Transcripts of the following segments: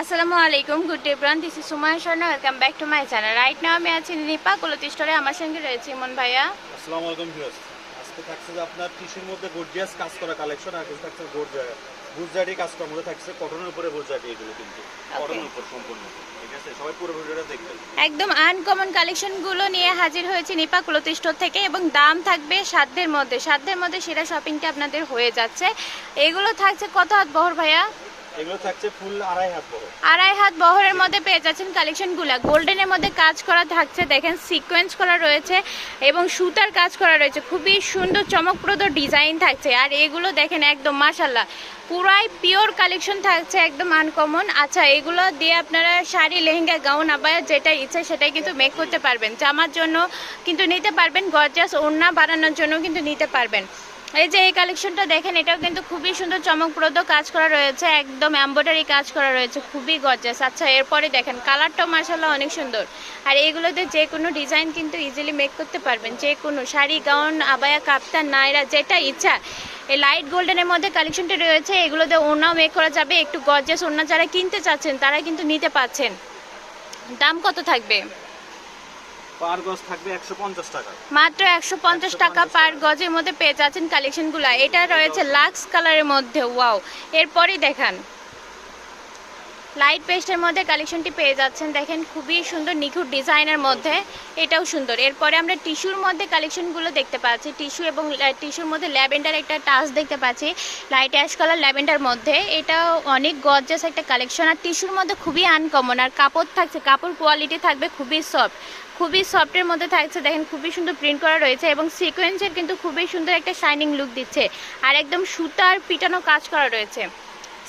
আসসালামু আলাইকুম good day bran this is Sumay Sharma welcome back to my channel right now আমি আছি নিপা কুলতি স্টোরে আমার সঙ্গে রয়েছে ইমন ভাইয়া। আসসালামু আলাইকুম ভিউয়ার্স আজকে থাকছে যে আপনার টিস্যুর মধ্যে গর্জিয়াস কাজ করা কালেকশন আর কিছু থাকছে গুজরাটি কাজ করার মধ্যে থাকছে কটনের উপরে গুজরাটি এগুলো কিন্তু। কটনের উপর সম্পূর্ণ। ঠিক আছে? সবাই পুরো ভিডিওটা দেখবেন। একদম আনকমন কালেকশনগুলো নিয়ে হাজির হয়েছে নিপা কুলতি স্টোর থেকে এবং দাম থাকবে সাধ্যের মধ্যে। সাধ্যের মধ্যে সেরা শপিংটা আপনাদের হয়ে যাচ্ছে। এগুলো থাকছে কত হাত বহর ভাইয়া? আড়াই হাত বহরের মধ্যে পেয়ে যাচ্ছেন গোল্ডেনের মধ্যে কাজ করা থাকছে, দেখেন সিকোয়েন্স করা রয়েছে এবং সুতার কাজ করা রয়েছে। খুবই সুন্দর, চমকপ্রদ ডিজাইন থাকছে। আর এগুলো দেখেন একদম পুরাই পিওর কালেকশন থাকছে, একদম আনকমন। আচ্ছা এগুলো দিয়ে আপনারা শাড়ি, লেহেঙ্গা, গাউন, আবায়া যেটা ইচ্ছা সেটাই কিন্তু মেক করতে পারবেন। জামার জন্য কিন্তু নিতে পারবেন গর্জাস ওড়না বানানোর জন্য কিন্তু নিতে পারবেন। এই যে এই কালেকশনটা দেখেন, এটাও কিন্তু খুবই সুন্দর চমকপ্রদ কাজ করা রয়েছে, একদম এম্ব্রয়ডারি কাজ করা রয়েছে, খুবই গর্জাস আচ্ছা এরপরে দেখেন, কালারটাও মার্শাল্লাহ অনেক সুন্দর। আর এগুলোতে যে কোনো ডিজাইন কিন্তু ইজিলি মেক করতে পারবেন, যে কোনো শাড়ি, গাউন, আবায়া, কাপ্তান, নাইরা, যেটা ইচ্ছা। এই লাইট গোল্ডেনের মধ্যে কালেকশনটা রয়েছে, এগুলোতে ওড়নাও মেক করা যাবে, একটু গর্জাস ওড়না যারা কিনতে চাচ্ছেন, তারা কিন্তু নিতে পাচ্ছেন। দাম কত থাকবে? পার গজ থাকবে একশো পঞ্চাশ টাকা। মাত্র একশো পঞ্চাশ টাকা পার গজের মধ্যে পেয়ে যাচ্ছেন কালেকশনগুলো এটা রয়েছে লাক্স কালারের মধ্যে ওয়াও এরপরই দেখান। লাইট পেস্টের মধ্যে কালেকশনটি পেয়ে যাচ্ছেন। দেখেন, খুবই সুন্দর, নিখুঁত ডিজাইনের মধ্যে। এটাও সুন্দর। এরপরে আমরা টিস্যুর মধ্যে কালেকশনগুলো দেখতে পাচ্ছি। টিস্যু এবং টিস্যুর মধ্যে ল্যাভেন্ডার একটা টাচ দেখতে পাচ্ছি। লাইট অ্যাশ কালার ল্যাভেন্ডার মধ্যে। এটাও অনেক গর্জাস একটা কালেকশন আর টিস্যুর মধ্যে খুবই আনকমন আর কাপড় থাকছে, কাপড় কোয়ালিটি থাকবে খুবই সফট খুবই সফটের মধ্যে থাকছে। দেখেন, খুবই সুন্দর প্রিন্ট করা রয়েছে এবং সিকোয়েন্সের কিন্তু খুবই সুন্দর একটা শাইনিং লুক দিচ্ছে। আর একদম সুতার পিটানো কাজ করা রয়েছে।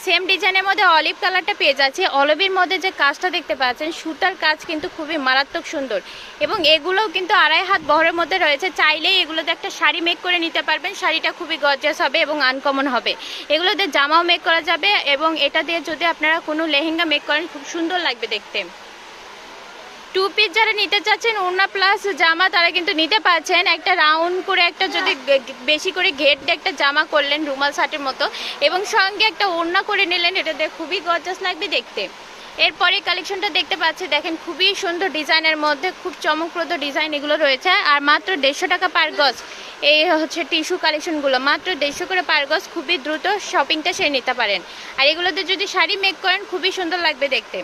সেম ডিজাইনের মধ্যে অলিভ কালারটা পেয়ে যাচ্ছে। অলিভের মধ্যে যে কাজটা দেখতে পাচ্ছেন, সুতার কাজ কিন্তু খুবই মারাত্মক সুন্দর। এবং এগুলোও কিন্তু আড়াই হাত বহরের মধ্যে রয়েছে। চাইলেই এগুলোতে একটা শাড়ি মেক করে নিতে পারবেন। শাড়িটা খুবই গর্জাস হবে এবং আনকমন হবে। এগুলোতে জামাও মেক করা যাবে এবং এটা দিয়ে যদি আপনারা কোনো লেহেঙ্গা মেক করেন, খুব সুন্দর লাগবে দেখতে। টু পিস যারা নিতে চাচ্ছেন, ওড়না প্লাস জামা তারা কিন্তু নিতে পারছেন। একটা রাউন্ড করে একটা যদি বেশি করে ঘেট একটা জামা করলেন রুমাল শার্টের মতো এবং সঙ্গে একটা ওড়না করে নিলেন, এটা দিয়ে খুবই গর্জাস লাগবে দেখতে। এরপরে কালেকশনটা দেখতে পাচ্ছি, দেখেন খুবই সুন্দর ডিজাইনের মধ্যে, খুব চমকপ্রদ ডিজাইন এগুলো রয়েছে। আর মাত্র দেড়শো টাকা পার গজ। এই হচ্ছে টিস্যু কালেকশনগুলো মাত্র দেড়শো করে পার গজ, খুবই দ্রুত শপিংটা সেরে নিতে পারেন। আর এগুলোতে যদি শাড়ি মেক করেন, খুবই সুন্দর লাগবে দেখতে।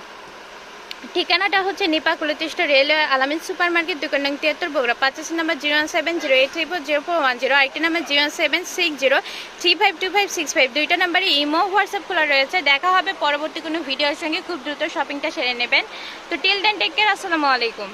ঠিকানাটা হচ্ছে নিপা কুলতিষ্ঠ রেলওয়ে আলামিন সুপার মার্কেট দোকান নং তিয়াত্তর, বগুড়া পঁচাশি নম্বর zero one seven zero eight three four zero four one zero, আরেকটি number zero seven six zero, three five two five six five. দুইটা নাম্বারে ইমো, হোয়াটসঅ্যাপ খোলা রয়েছে। দেখা হবে পরবর্তী কোনো ভিডিওর সঙ্গে। খুব দ্রুত শপিংটা সেরে নেবেন। তো টিল দেন, টেক কেয়ার, আসসালামু আলাইকুম।